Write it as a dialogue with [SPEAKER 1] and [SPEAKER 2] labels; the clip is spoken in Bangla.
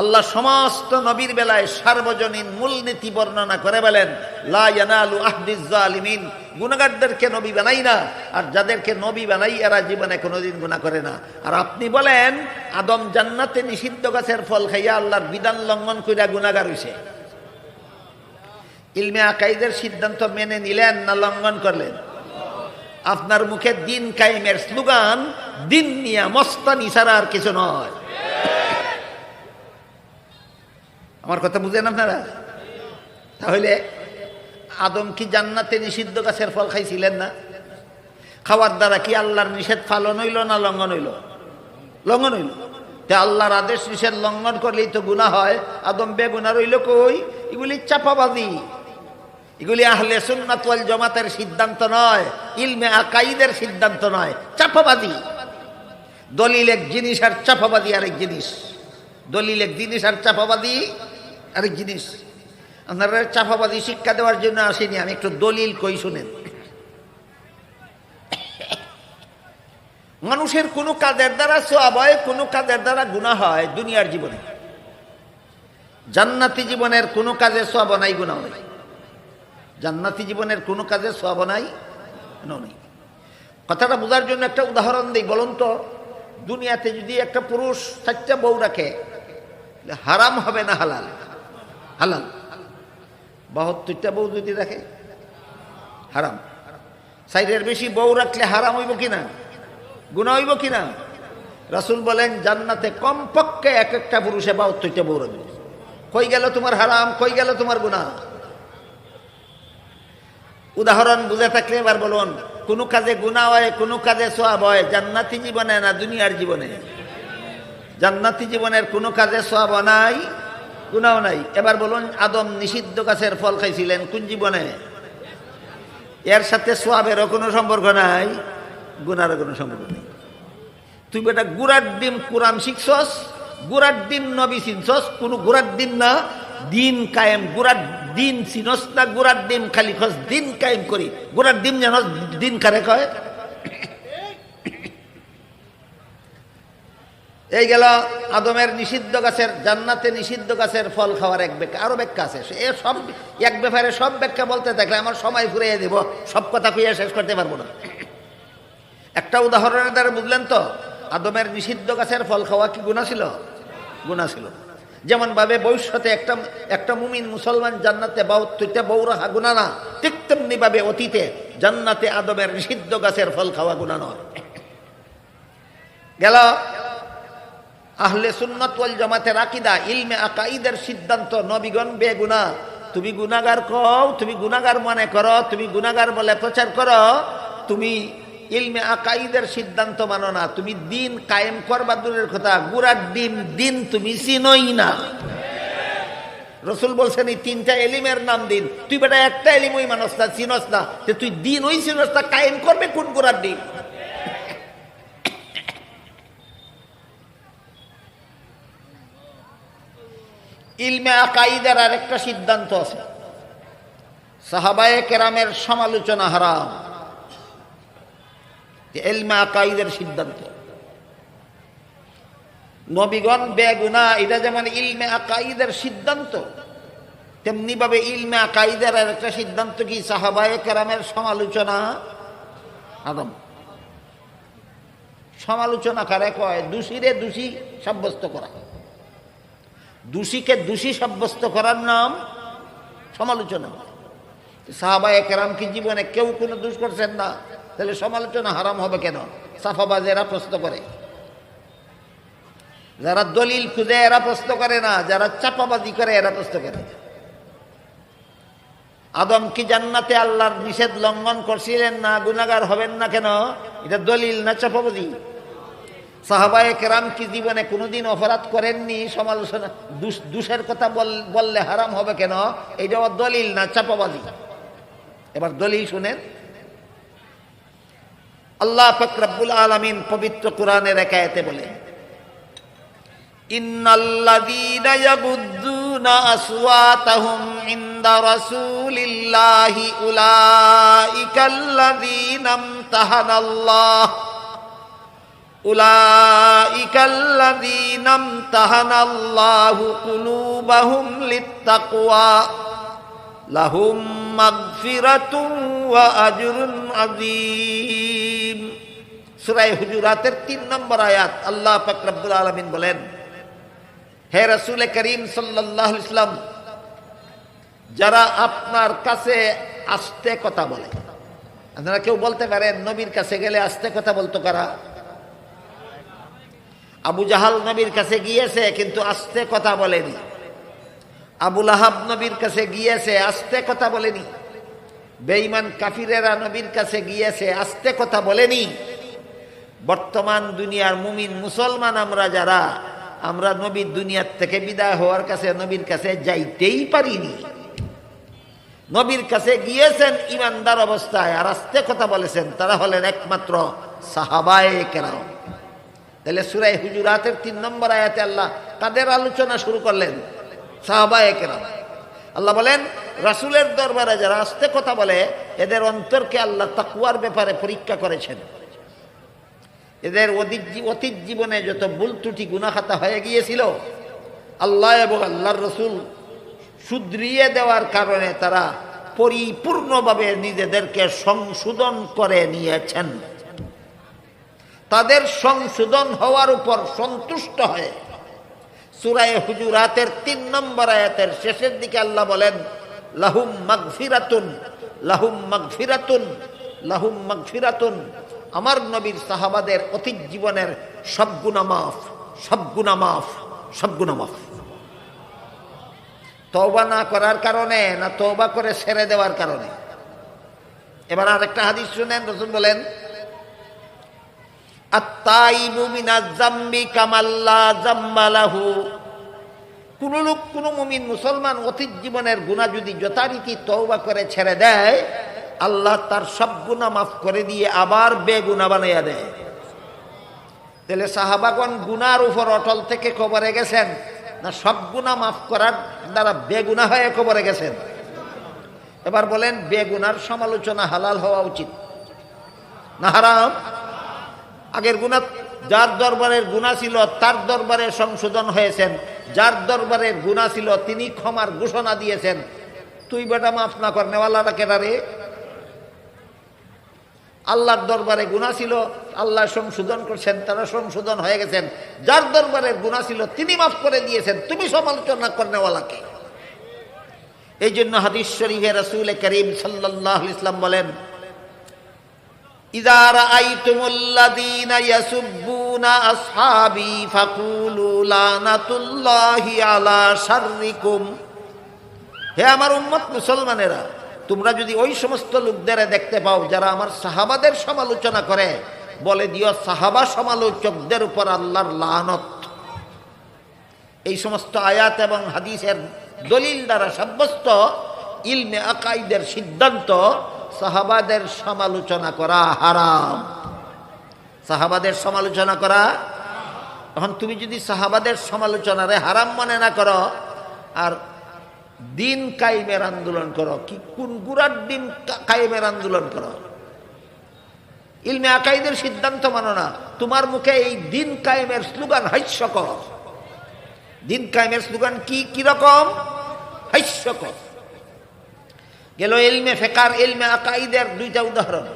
[SPEAKER 1] আল্লাহ সমস্ত নবীর বেলায় সার্বজনীন মূলনীতি বর্ণনা করে বলেন, লা ইয়ানালু আহদিজ জালিমিন। গুনাহগারদেরকে নবী বানাই না, আর যাদেরকে নবী বানাই, এরা জীবনে কোনোদিন গুনাহ করে না। আর আপনি বলেন, আদম জান্নাতে নিষিদ্ধ গাছের ফল খাইয়া আল্লাহর বিধান লঙ্ঘন কইরা গুনাহগার হইছে। ইলমে আকাইদের সিদ্ধান্ত মেনে নিলেন না লঙ্ঘন করলেন? আপনার মুখে দিন কায়েমের স্লোগান, দিন নিয়া মস্তানি ছাড়া আর কিছু নয়। আমার কথা বুঝেন আপনারা? তাহলে আদম কি জান্নাতে নিষিদ্ধ গাছের ফল খাইছিলেন না? খাওয়ার দ্বারা কি আল্লাহর নিষেধ পালন হইল না লঙ্ঘন হইল? লঙ্ঘন হইল। তে আল্লাহর আদেশ নিষেধ লঙ্ঘন করলেই তো গুণা হয়। আদম বেগুনা রইল কই? এগুলি চাপাবাদী এগুলি আহলে সুন্নাত ওয়াল জমাতের সিদ্ধান্ত নয়। ইলমে আকাইদের সিদ্ধান্ত নয়। চাপাবাদী দলিল এক জিনিস আর চাপাবাদী আরেক জিনিস। দলিল এক জিনিস আর চাপাবাদী আরেক জিনিস আপনারা চাপাবাদী শিক্ষা দেওয়ার জন্য আসেনি, আমি একটু দলিল কই শুনেন। মানুষের কোনো কাজের দ্বারা সোয়াব হয়, কোনো কাজের দ্বারা গুণা হয় দুনিয়ার জীবনে। জান্নাতি জীবনের কোনো কাজে সোয়াব নাই গুণা নাই। জান্নাতি জীবনের কোনো কাজে সোয়াব নাই নাই। কথাটা বোঝার জন্য একটা উদাহরণ দিই, বলুন তো। দুনিয়াতে যদি একটা পুরুষ চারটা বউ রাখে হারাম হবে না হালাল? হালাল। বাহাত্তরটা বউ যদি রাখে হারাম। সাইডের বেশি বউ রাখলে হারাম হইব কিনা? গুণা হইব কিনা? রাসুল বলেন, জান্নাতে কমপক্ষে এক একটা পুরুষে বাহাত্তরটা বউ রাখবে। কই গেল তোমার হারাম, কই গেল তোমার গুণা উদাহরণ বুঝে থাকলে এবার বলুন, কোনো কাজে গুণা হয়, কোনো কাজে সোয়াব হয়, জান্নাতি জীবনে না দুনিয়ার জীবনে? জান্নাতি জীবনের কোনো কাজে সোয়াব নাই। গুণাও নাই। এবার বলুন, আদম নিষিদ্ধ গাছের ফল খাইছিলেন কোন জীবনে? এর সাথে সোয়াবেরও কোনো সম্পর্ক নাই, গুনারও কোনো সম্পর্ক নেই। তুই বেটা গুড়ার ডিম কোরআন শিখছস, গুড়ার ডিম নবী চিনছস, কোনো গুড়ার ডিম না, দিন কায়েম গুড়ার দিন চিনস না, গুড়ার ডিম খালি খস দিন কায়েম করি। গুড়ার ডিম যেন দিন কারে কয়? এই গেল আদমের নিষিদ্ধ গাছের, জান্নাতে নিষিদ্ধ গাছের ফল খাওয়ার এক ব্যাখ্যা, আরও ব্যাখ্যা আছে। এ সব, এক ব্যাপারে সব ব্যাখ্যা বলতে থাকলে আমার সময় ফুরিয়ে দেব, সব কথা কইয়া শেষ করতে পারব না। একটা উদাহরণের দ্বারা বুঝলেন তো, আদমের নিষিদ্ধ গাছের ফল খাওয়া কি গুণা ছিল? গুণা ছিল। যেমন ভাবে ভবিষ্যতে একটা একটা মুমিন মুসলমান জান্নাতে বাহাত্তরটা বউ রাখা গুণা না, ঠিক তেমনি ভাবে অতীতে জান্নাতে আদমের নিষিদ্ধ গাছের ফল খাওয়া গুণা নয়। গেল আহলে সুন্নত ওয়াল জামাতের আকিদা, ইলমে আকাইদের সিদ্ধান্ত, নবীগণ বেগুনা। তুমি গুনাগার কও, তুমি গুনাগার মনে করো, তুমি গুনাগার বলে প্রচার করো। তুমি ইলমে আকাইদের সিদ্ধান্ত মানো না, তুমি দিন কায়েম করবা দূরের কথা, গুড়ার দিন দিন তুমি চিনই না। রসুল বলছেন, এই তিনটা এলিমের নাম দিন। তুই বেটা একটা এলিম ওই মানুষ না, চিনস না। তুই দিন ওই চিনস না, কায়েম করবে কোন গুড়ার ডিম? ইলমে আকাইদের আরেকটা সিদ্ধান্ত আছে। সাহাবায়ে কেরামের সমালোচনা হারাম। এলমে আকাইদের সিদ্ধান্ত। নবীগণ বেগুনা, এটা যেমন ইলমে আকাইদের সিদ্ধান্ত তেমনি ভাবে ইলমে আকাইদের আর একটা সিদ্ধান্ত কি? সাহাবায়ে কেরামের সমালোচনা আদম। সমালোচনা কারে কয়? দোষীরে দোষী সাব্যস্ত করা দোষীকে দোষী সাব্যস্ত করার নাম সমালোচনা। সাহাবা একরাম কি জীবনে কেউ কোনো দোষ করছেন না? তাহলে সমালোচনা হারাম হবে কেন? সাফাবাজেরা প্রশ্ন করে। যারা দলিল খুঁজে এরা প্রশ্ন করে না, যারা চাপাবাজি করে এরা প্রশ্ন করে। আদম কি জান্নাতে আল্লাহর নিষেধ লঙ্ঘন করছিলেন না গুনাগার হবেন না কেন? এটা দলিল না চাপাবাজি? সাহাবায়ে কেরাম কি জীবনে কোনোদিন অপরাধ করেননি? সমালোচনা দুষের কথা বললে হারাম হবে কেন? এটা দলিল না, চাপাবাজি। এবার দলিল শুনেন। আল্লাহ ফকরাবুল আলমিন পবিত্র কোরআনের একায়তে বলে, ইন্নাল্লাযীনা أولئك الذين امتحن الله قلوبهم للتقوى لهم مغفرة وأجر عظيم সুরাই হুজুরাতের তিন নম্বর আয়াত আল্লাহ ফাকরাবুল আলমিন বলেন হে রসুল করিম সাল্লাহ ইসলাম যারা আপনার কাছে আস্তে কথা বলে আপনারা কেউ বলতে পারেন নবীর কাছে গেলে আস্তে কথা বলতো কারা আবু জাহাল নবীর কাছে গিয়েছে, কিন্তু আস্তে কথা বলেনি। আবুল আহাব নবীর কাছে গিয়েছে, আস্তে কথা বলেনি। বেঈমান কাফিরেরা নবীর কাছে গিয়েছে, আস্তে কথা বলেনি। বর্তমান দুনিয়ার মুমিন মুসলমান আমরা যারা, আমরা নবীর দুনিয়ার থেকে বিদায় হওয়ার কাছে, নবীর কাছে যাইতেই পারিনি। নবীর কাছে গিয়েছেন, ইমানদার অবস্থায়, আর আস্তে কথা বলেছেন, তারা হলেন একমাত্র সাহাবায়ে কেরাম। তাহলে সুরাই হুজুরাতের তিন নম্বর আয়াতে আল্লাহ কাদের আলোচনা শুরু করলেন, সাহাবায়ে কেরাম। আল্লাহ বলেন, রাসুলের দরবারে যারা আস্তে কথা বলে, এদের অন্তরকে আল্লাহ তাকুয়ার ব্যাপারে পরীক্ষা করেছেন। এদের অতীত জীবনে যত ভুল ত্রুটি, গুনাখাতা হয়ে গিয়েছিল, আল্লাহ এবং আল্লাহর রসুল শুধরিয়ে দেওয়ার কারণে তারা পরিপূর্ণভাবে নিজেদেরকে সংশোধন করে নিয়েছেন। তাদের সংশোধন হওয়ার উপর সন্তুষ্ট হয়ে সুরায় হুজুরাতের তিন নম্বর আয়াতের শেষের দিকে আল্লাহ বলেন, লাহুম মাগফিরাতুন লাহুম মাগফিরাতুন লাহুম মাগফিরাতুন। আমার নবীর সাহাবাদের অতীত জীবনের সব গুণা মাফ, সব গুণা মাফ, সব গুণা মাফ। তওবা না করার কারণে না তওবা করে ছেড়ে দেওয়ার কারণে। এবার আরেকটা হাদিস শুনেন, রসুল বলেন কোন লোক, কোন মুমিন মুসলমান অতীত জীবনের গুণা যদি যথারীতি তওবা করে ছেড়ে দেয়, আল্লাহ তার সব গুণা মাফ করে দিয়ে আবার বেগুনা বানাইয়া দেয়। তাহলে সাহাবাগন গুনার উপর অটল থেকে কবরে গেছেন না সব গুণা মাফ করার দ্বারা বেগুনা হয়ে কবরে গেছেন? এবার বলেন, বেগুনার সমালোচনা হালাল হওয়া উচিত না হারাম? আগের গুণা, যার দরবারের গুণা ছিল, তার দরবারে সংশোধন হয়েছেন। যার দরবারের গুণা ছিল, তিনি ক্ষমার ঘোষণা দিয়েছেন। তুই বেটা মাফ না কর নেওয়ালাটা কেটা রে? আল্লাহর দরবারে গুণা ছিল, আল্লাহ সংশোধন করছেন, তারা সংশোধন হয়ে গেছেন। যার দরবারের গুণা ছিল, তিনি মাফ করে দিয়েছেন। তুমি সমালোচনা করেনেওয়ালাকে এই জন্য হাদিস শরীফে রসুল করিম সাল্লাহ ইসলাম বলেন إذا رأيتم الذين يسبون أصحابي فقولوا لعنة الله على شركم হে আমার উম্মত মুসলমানেরা তোমরা যদি ওই সমস্ত লোকদের দেখতে পাও যারা আমার সাহাবাদের সমালোচনা করে বলে দিও সাহাবা সমালোচকদের উপর আল্লাহর লানত এই সমস্ত আয়াত এবং হাদিসের দলিল দ্বারা সাব্যস্ত ইলমে আকাইদের সিদ্ধান্ত সাহাবাদের সমালোচনা করা হারাম। সাহাবাদের সমালোচনা করা এখন তুমি যদি সাহাবাদের সমালোচনারে হারাম মনে না করো, আর দিন কায়েমের আন্দোলন করো, কি কোন গুড়ার দিন কা- কায়েমের আন্দোলন করো? ইলমে আকাইদের সিদ্ধান্ত মানো না, তোমার মুখে এই দিন কায়েমের স্লোগান হাস্যকর। দিন কায়েমের স্লোগান কি কীরকম হাস্যকর। গেল এলমে ফেকার এলমে আকাইদের দুইটা উদাহরণ।